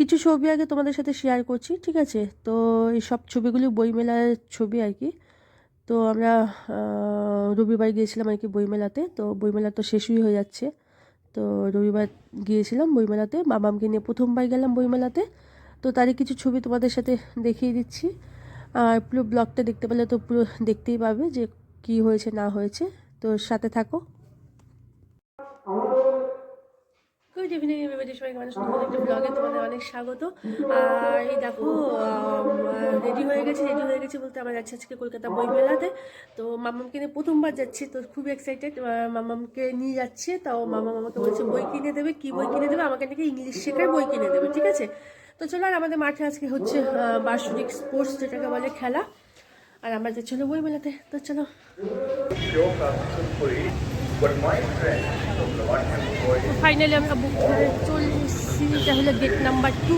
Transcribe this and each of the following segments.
কিছু ছবি আগে তোমাদের সাথে শেয়ার করছি, ঠিক আছে? তো এই সব ছবিগুলি বইমেলার ছবি আর কি। তো আমরা রবিবার গিয়েছিলাম আর কি বইমেলাতে, তো বইমেলা তো শেষই হয়ে যাচ্ছে। তো রবিবার গিয়েছিলাম বইমেলাতে, মামামকে নিয়ে প্রথমবার গেলাম বইমেলাতে। তো তারই কিছু ছবি তোমাদের সাথে দেখিয়ে দিচ্ছি। আর পুরো ব্লগটা দেখতে পেলে তো পুরো দেখতেই পাবে যে কি হয়েছে, না হয়েছে। তো সাথে থাকো। গুড ইভিনিং এভরিবডি সবাই আছো নতুন একটা ব্লগে তোমাদের অনেক স্বাগত। আর এই দেখো রেডি হয়ে গেছে রেডি হয়ে গেছে বলতে আমরা যাচ্ছি আজকে কলকাতা বই মেলাতে তো মামামকে নিয়ে প্রথমবার যাচ্ছি, তো খুব এক্সাইটেড মামামকে নিয়ে যাচ্ছে। তাও মামা মামাকে বলছে, বই কিনে দেবে? কি বই কিনে দেবে? আমাকে নাকি ইংলিশ শেখার বই কিনে দেবে। ঠিক আছে? তো চলো, আর আমাদের মাঠে আজকে হচ্ছে বার্ষিক স্পোর্টস যেটাকে বলে খেলা। আর আমরা যাচ্ছিল বই মেলাতে তো চলো। ফাইনালি আমরা বুক করে চলে এসেছি এটা হলো গেট নাম্বার টু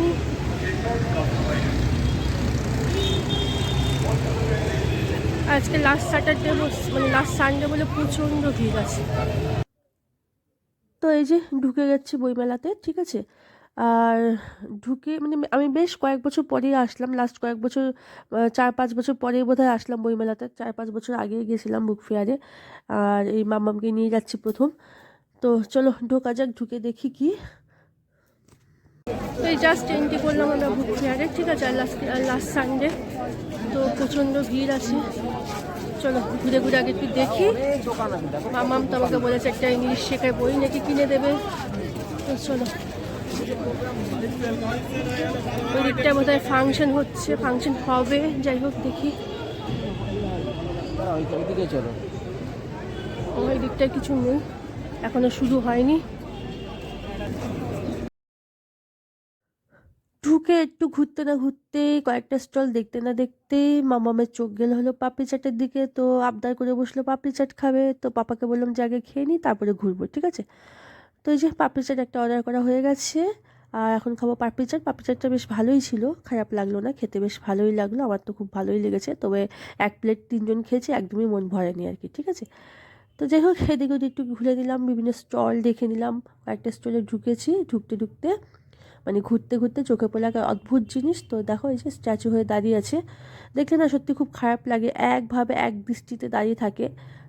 আজকে লাস্ট স্যাটারডে মানে লাস্ট সানডে বলে প্রচণ্ড ভিড় আছে। তো এই যে ঢুকে যাচ্ছি বইমেলাতে ঠিক আছে? আর ঢুকে মানে আমি বেশ কয়েক বছর পরেই আসলাম। লাস্ট কয়েক বছর চার পাঁচ বছর পরেই বোধহয় আসলাম বইমেলাতে। চার পাঁচ বছর আগে গেছিলাম বুক ফেয়ারে আর এই মামামকে নিয়ে যাচ্ছি প্রথম। তো চলো, ঢোকা যাক, ঢুকে দেখি কি। তো এই জাস্ট এন্ট্রি করলাম আমরা বুক ফেয়ারে ঠিক আছে, আর লাস্ট লাস্ট সানডে তো প্রচণ্ড ভিড় আছে। চলো, ঘুরে ঘুরে আগে একটু দেখি। মামাম তো আমাকে বলেছে একটা ইংলিশ শেখায়, বই নাকি কিনে দেবে। তো চলো। ওই দিকটায় বোধ হয় ফাংশন হচ্ছে ফাংশন হবে যাই হোক দেখি। ওই দিকটায় কিছু নেই এখনও শুরু হয়নি। ঢুকে একটু ঘুরতে না ঘুরতে কয়েকটা স্টল দেখতে না দেখতে মামামের চোখ গেল হলো পাপড়ি চাটের দিকে তো আবদার করে বসল পাপড়ি চাট খাবে তো পাপাকে বললাম যে আগে খেয়ে নিই তারপরে ঘুরবো ঠিক আছে? তো এই যে পাপড়ি চাট একটা অর্ডার করা হয়ে গেছে। আর এখন খাব পাপড়ি চাট। পাপড়ি চাটটা বেশ ভালোই ছিল। খারাপ লাগল না, খেতে বেশ ভালোই লাগল। আমার তো খুব ভালোই লেগেছে। তবে এক প্লেট তিনজন খেয়েছি, একদমই মন ভরেনি আর কি, ঠিক আছে? তো যাই হোক, এদিকে ওদিকে একটু ঘুরে নিলাম, বিভিন্ন স্টল দেখে নিলাম। কয়েকটা স্টলে ঢুকেছি ঢুকতে ঢুকতে। মানে ঘুরতে ঘুরতে চোখে পড়ে এক অদ্ভুত জিনিস। তো দেখো এই যে স্ট্যাচু হয়ে দাঁড়িয়ে আছে। দেখলে না সত্যি খুব খারাপ লাগে। একভাবে এক দৃষ্টিতে দাঁড়িয়ে থাকে।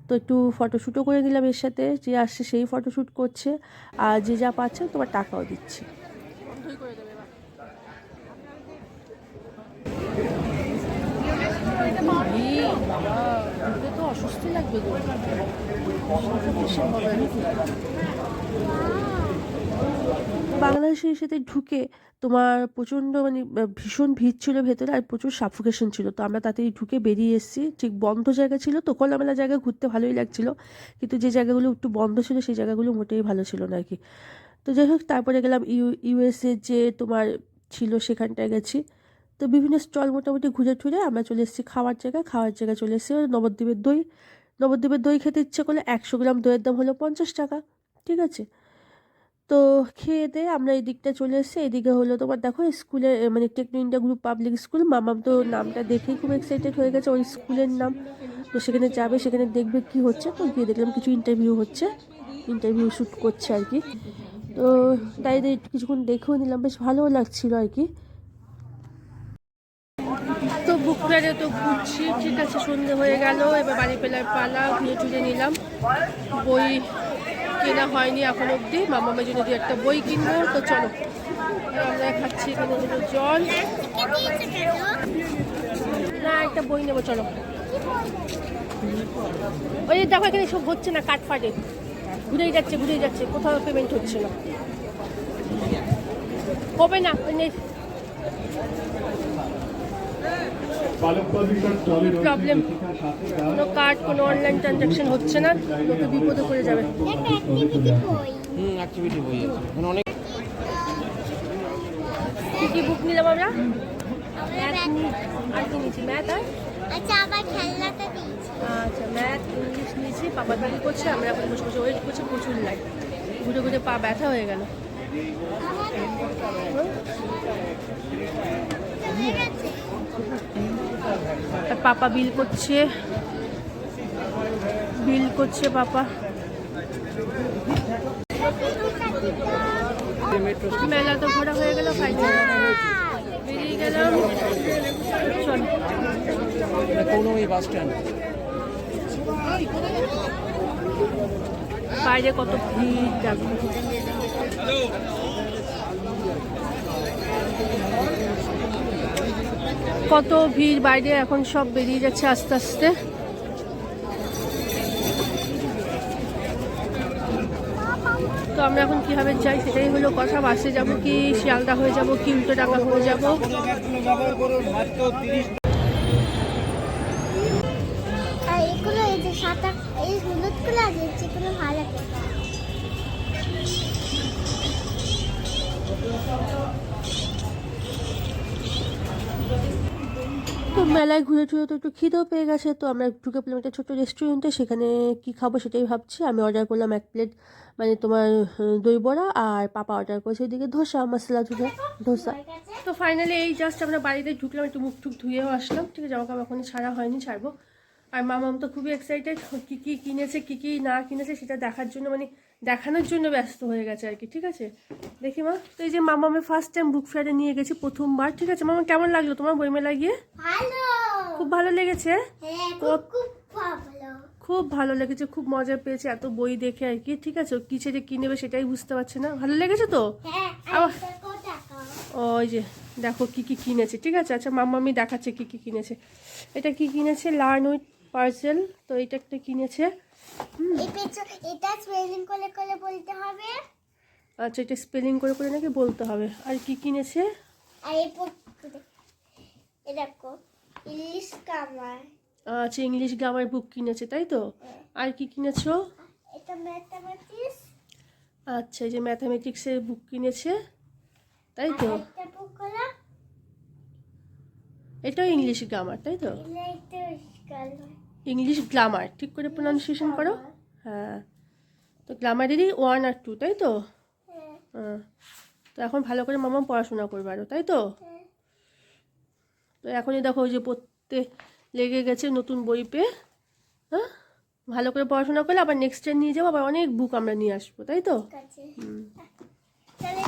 তো একটু ফটোশ্যুটও করে নিলাম এর সাথে। যে আসছে সেই ফটোশ্যুট করছে। আর যে যা পাচ্ছে তোমার টাকাও দিচ্ছে। তো অসুস্থ লাগবে গো বাংলাদেশের সাথে ঢুকে তোমার প্রচণ্ড মানে ভীষণ ভিড় ছিল ভেতরে আর প্রচুর সাফোকেশন ছিল। তো আমরা তাতেই ঢুকে বেরিয়ে এসেছি। ঠিক বন্ধ জায়গা ছিল, তো খোলামেলা জায়গা ঘুরতে ভালোই লাগছিল। কিন্তু যে জায়গাগুলো একটু বন্ধ ছিল, সেই জায়গাগুলো মোটেই ভালো ছিল না আর কি তো যাই হোক, তারপরে গেলাম ইউ ইউএসএ যে তোমার ছিল, সেখানটায় গেছি। তো বিভিন্ন স্টল মোটামুটি ঘুরে টুরে আমরা চলে এসেছি খাওয়ার জায়গায় খাওয়ার জায়গায় চলে এসেছি নবদ্বীপের দই। নবদ্বীপের দই খেতে ইচ্ছে করলে একশো গ্রাম দইয়ের দাম হলো পঞ্চাশ টাকা। ঠিক আছে? তো খেয়ে দিয়ে আমরা এই দিকটা চলে এসেছি। এদিকে হলো তোমার, দেখো স্কুলে মানে Techno India group public school মামাম তো নামটা দেখেই খুব এক্সাইটেড হয়ে গেছে, ওই স্কুলের নাম। তো সেখানে যাবে, সেখানে দেখবে কি হচ্ছে। তো গিয়ে দেখলাম কিছু ইন্টারভিউ হচ্ছে ইন্টারভিউ শ্যুট করছে আর কি। তো তাই কিছুক্ষণ দেখেও নিলাম, বেশ ভালোও লাগছিল আর কি। তো বুক ফেয়ারে তো ঘুরছি, ঠিক আছে, সন্ধে হয়ে গেল, এবার বাড়ি পেলার পালা, ঘুরে টুরে নিলাম। বই কেনা হয়নি এখন অবধি। মামামের জন্য দু একটা বই কিনবো, তো চলো। আমরা খাচ্ছি এখানে নেব জল। না, একটা বই নেব, চলো। ওই যে দেখো, এখানে সব হচ্ছে না, কাট ফাটে। ঘুরেই যাচ্ছে ঘুরেই যাচ্ছে। কোথাও পেমেন্ট হচ্ছে না, ওই নে- প্রবলেম কোনো কার্ড কোনো অনলাইন ট্রানজাকশন হচ্ছে না লোকে বিপদে পড়ে যাবে। হুম অ্যাক্টিভিটি বই আছে। অনেক কি কি বুক নিলাম আমরা? আমরা ম্যাথ math- আর কি নিয়েছি ম্যাথ আর? আচ্ছা আবার খেলনাটা দিয়েছি। আচ্ছা ম্যাথ ইংলিশ নিয়েছি পাপা বিল করছে আমরা এখন বসে বসে ওয়েট করছি প্রচুর লাইট ঘুরে ঘুরে পা ব্যথা হয়ে গেল। আর পাপা বিল করছে। বিল করছে পাপা। মেলা তো ঘোরা হয়ে গেল বেরিয়ে গেলাম। বাইরে কত ভিড় দেখো কত ভিড় বাইরে, এখন সব বেরিয়ে যাচ্ছে আস্তে আস্তে। তো আমরা এখন কীভাবে যাই সেটাই হলো কথা। বাসে যাব কি, শিয়ালদা হয়ে যাব কি উল্টো ডাঙ্গা হয়ে যাব। এই আছে, যেগুলো ভালো তো মেলায় ঘুরে টুরে তো একটু খিদেও পেয়ে গেছে, তো আমরা ঢুকে পেলাম একটা ছোট্ট রেস্টুরেন্টে সেখানে কি খাব সেটাই ভাবছি। আমি অর্ডার করলাম এক প্লেট মানে তোমার দই বড়া আর পাপা অর্ডার করেছে ওইদিকে ধোসা, মশলা ধুয়ে ধোসা। তো ফাইনালি এই জাস্ট আমরা বাড়িতে ঢুকলাম, একটু মুখ টুক ধুয়েও আসলাম। ঠিক আছে, জামা কাপড় এখনই ছাড়া হয়নি, ছাড়বো। আর মামাম তো খুবই এক্সাইটেড কী কী কিনেছে, কী কী না কিনেছে সেটা দেখার জন্য মানে দেখানোর জন্য ব্যস্ত হয়ে গেছে আর কি ঠিক আছে? দেখি মা। তো এই যে মামামে ফার্স্ট টাইম বুক ফেয়ারে নিয়ে গেছি প্রথমবার ঠিক আছে? মামা কেমন লাগল তোমার বইমেলা গিয়ে? খুব ভালো লেগেছে? হ্যাঁ খুব ভালো। লেগেছে খুব মজা পেয়েছে এত বই দেখে আর কি ঠিক আছে? কি ছেড়ে কি নেবে সেটাই বুঝতে পারছে না। ভালো লেগেছে তো? হ্যাঁ ওই যে দেখো কি কি কিনেছে ঠিক আছে? আচ্ছা মাম্মামি দেখাচ্ছে কি কি কিনেছে। এটা কি কিনেছে? লার্ন উইথ পার্সেল তো এটা একটা কিনেছে। এটা স্পেলিং করে করে বলতে হবে? আচ্ছা এটা স্পেলিং করে করে নাকি বলতে হবে? আর কি কিনেছে? আর এই দেখো ইলিশ কামার। আচ্ছা ইংলিশ গ্রামার বুক কিনেছে তাই তো? আর কি কিনেছো? এটা ম্যাথামেটিক্স আচ্ছা এই যে ম্যাথামেটিক্সের বুক কিনেছে তাই তো? এটাও ইংলিশ গ্রামার তাই তো? ইংলিশ গ্রামার ঠিক করে প্রনাউন্সিয়েশন করো? হ্যাঁ। তো গ্রামারেরই ওয়ান আর টু তাই তো? হ্যাঁ। তো এখন ভালো করে মামা পড়াশোনা করবে আরও তাই তো? তো এখনই দেখো ওই যে পড়তে লেগে গেছে নতুন বই পেয়ে। হ্যাঁ? ভালো করে পড়াশোনা করলে আবার নেক্সট ইয়ার নিয়ে যাব আবার অনেক বুক আমরা নিয়ে আসব তাই তো তাহলে